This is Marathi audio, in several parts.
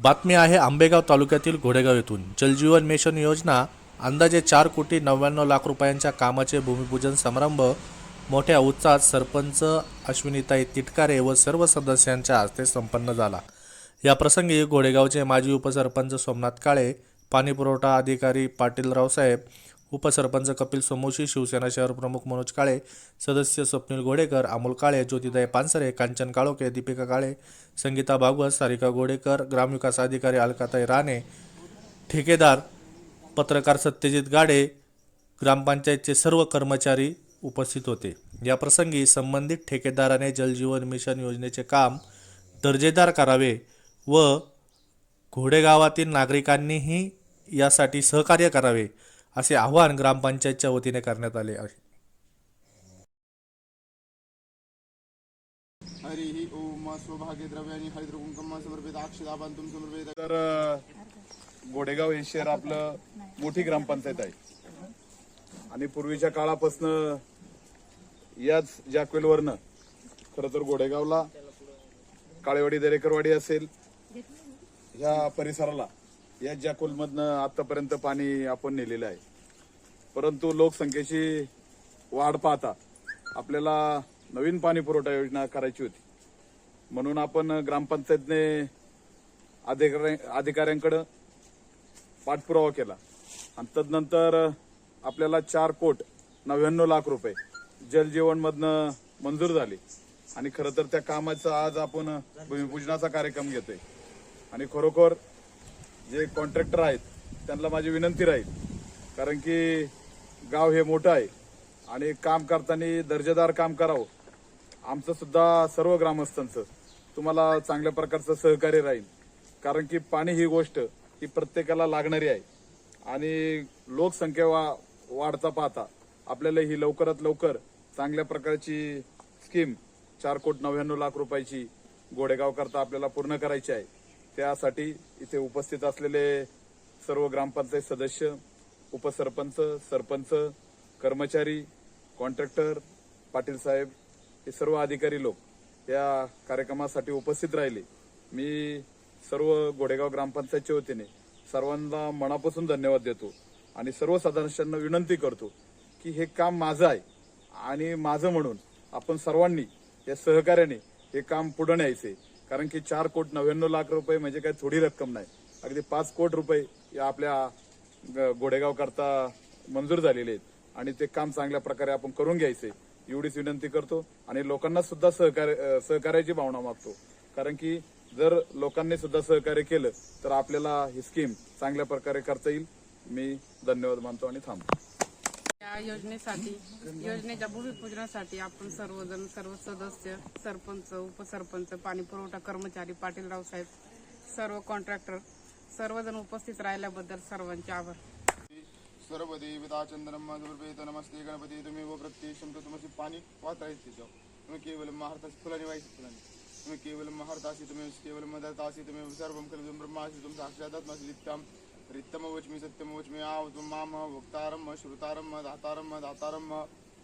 बातमी आहे आंबेगाव तालुक्यातील घोडेगाव येथून. जलजीवन मिशन योजना अंदाजे चार कोटी नव्याण्णव लाख रुपयांच्या कामाचे भूमिपूजन समारंभ मोठ्या उत्साहात सरपंच अश्विनीताई तिटकारे व सर्व सदस्यांच्या हस्ते संपन्न झाला. या प्रसंगी घोडेगावचे माजी उपसरपंच सोमनाथ काळे पाणीपुरवठा अधिकारी पाटील रावसाहेब उपसरपंच कपिल सोमोशी शिवसेना शहर प्रमुख मनोज काळे सदस्य स्वप्नील घोडेकर अमोल काळे ज्योतिदाई पानसरे कांचन काळोखे दीपिका काळे संगीता भागवत सारिका घोडेकर ग्रामविकास अधिकारी अलकाताई राणे ठेकेदार पत्रकार सत्यजित गाडे ग्रामपंचायतचे सर्व कर्मचारी उपस्थित होते. या प्रसंगी संबंधित ठेकेदाराने जलजीवन मिशन योजनेचे काम दर्जेदार करावे व घोडेगावातील नागरिकांनीही यासाठी सहकार्य करावे. असे आवाहन ग्रामपंचायतच्या वतीने करण्यात आले आहे. तर गोडेगाव हे शहर आपलं मोठी ग्रामपंचायत आहे. आणि पूर्वीच्या काळापासनं याच जॅकवेलवरनं खरं तर गोडेगावला काळेवाडी दरेकरवाडी असेल ह्या परिसराला या जॅकोलमधनं आतापर्यंत पाणी आपण नेलेलं आहे. परंतु लोकसंख्येची वाढ पाहता आपल्याला नवीन पाणी पुरवठा योजना करायची होती. म्हणून आपण ग्रामपंचायतने अधिकारी अधिकाऱ्यांकडं पाठपुरावा केला. आणि तदनंतर आपल्याला चार कोट नव्याण्णव लाख रुपये जलजीवनमधनं मंजूर झाली. आणि खरं तर त्या कामाचा आज आपण भूमिपूजनाचा कार्यक्रम घेतोय. आणि खरोखर जे कॉन्ट्रॅक्टर आहेत त्यांना माझी विनंती राहील. कारण की गाव हे मोठं आहे आणि काम करताना दर्जेदार काम करावं. आमचं सुद्धा सर्व ग्रामस्थांचं तुम्हाला चांगल्या प्रकारचं सहकार्य राहील. कारण की पाणी ही गोष्ट ही प्रत्येकाला लागणारी आहे. आणि लोकसंख्या वा वाढता पाहता आपल्याला ही लवकरात लवकर चांगल्या प्रकारची स्कीम चार कोट नव्याण्णव लाख रुपयाची गोडेगाव करता आपल्याला पूर्ण करायची आहे. त्यासाठी इथे उपस्थित असलेले सर्व ग्रामपंचायत सदस्य उपसरपंच सरपंच कर्मचारी कॉन्ट्रॅक्टर पाटील साहेब हे सर्व अधिकारी लोक या कार्यक्रमासाठी उपस्थित राहिले. मी सर्व घोडेगाव ग्रामपंचायतच्या वतीने सर्वांना मनापासून धन्यवाद देतो आणि सर्व सदस्यांना विनंती करतो की हे काम माझं आहे आणि माझं म्हणून आपण सर्वांनी या सहकार्याने हे काम पुढे न्यायचे. कारण की चार कोट नव्याण्णव लाख रुपये म्हणजे काही थोडी रक्कम नाही. अगदी पाच कोट रुपये या आपल्या ग- गोडेगाव करता मंजूर झालेले आहेत. आणि ते काम चांगल्या प्रकारे आपण करून घ्यायचे. एवढीच विनंती करतो. आणि लोकांना सुद्धा सहकार्य सहकार्याची भावना मागतो. कारण की जर लोकांनी सुद्धा सहकार्य केलं तर आपल्याला ही स्कीम चांगल्या प्रकारे करता येईल. मी धन्यवाद मानतो आणि थांबतो. या योजनेसाठी योजनेच्या भूमिपूजनासाठी आपण सर्वजण सर्व सदस्य सरपंच उपसरपंच पाणी पुरवठा कर्मचारी पाटील रावसाहेब सर्व कॉन्ट्रॅक्टर सर्वजण उपस्थित राहिल्याबद्दल सर्वांचे आभार. सर्व देवता चंद्रम समर्पित नमस्ते गणपती तुम्ही व प्रत्येक तुमचे पाणी वाचायचे तिथं. तुम्ही केवळ महारताची फुलांनी व्हायची फुलांनी. तुम्ही केवल महारताशी तुम्ही केवळ मदताशी तुम्ही सर्व खलुम ब्रह्माशी तुमचं अक्षरात्माशी नसली रित्तम वचमी सत्यम वचमी आव तुम माम भक्तारम श्रुतारम दातारम दातारम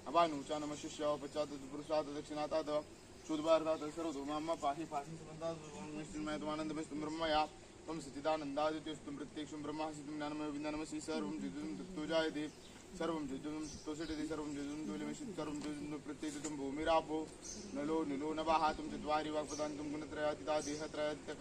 अभानुचानम शिष्य पश्चात पुरुषात दक्षिणातात शुद्धभारतात सर्व माम पाही पाही समंतात आनंद ब्रह्मया त्वं सचिदानन्दादित्यस्त्वं प्रत्यक्षं ब्रह्मासि ज्ञानमय विज्ञानमसि सर्वं जिजुं तत्त्वजायते सर्वं जिजुं तत्त्वषटति सर्वं जिजुं तुल्यमिषित् सर्वं जिजुं प्रत्येकं भूमिरापो नलो निलो नवाः त्वं चत्वारि वाक्पदान्तं गुणत्रयातिता देहत्रयातिता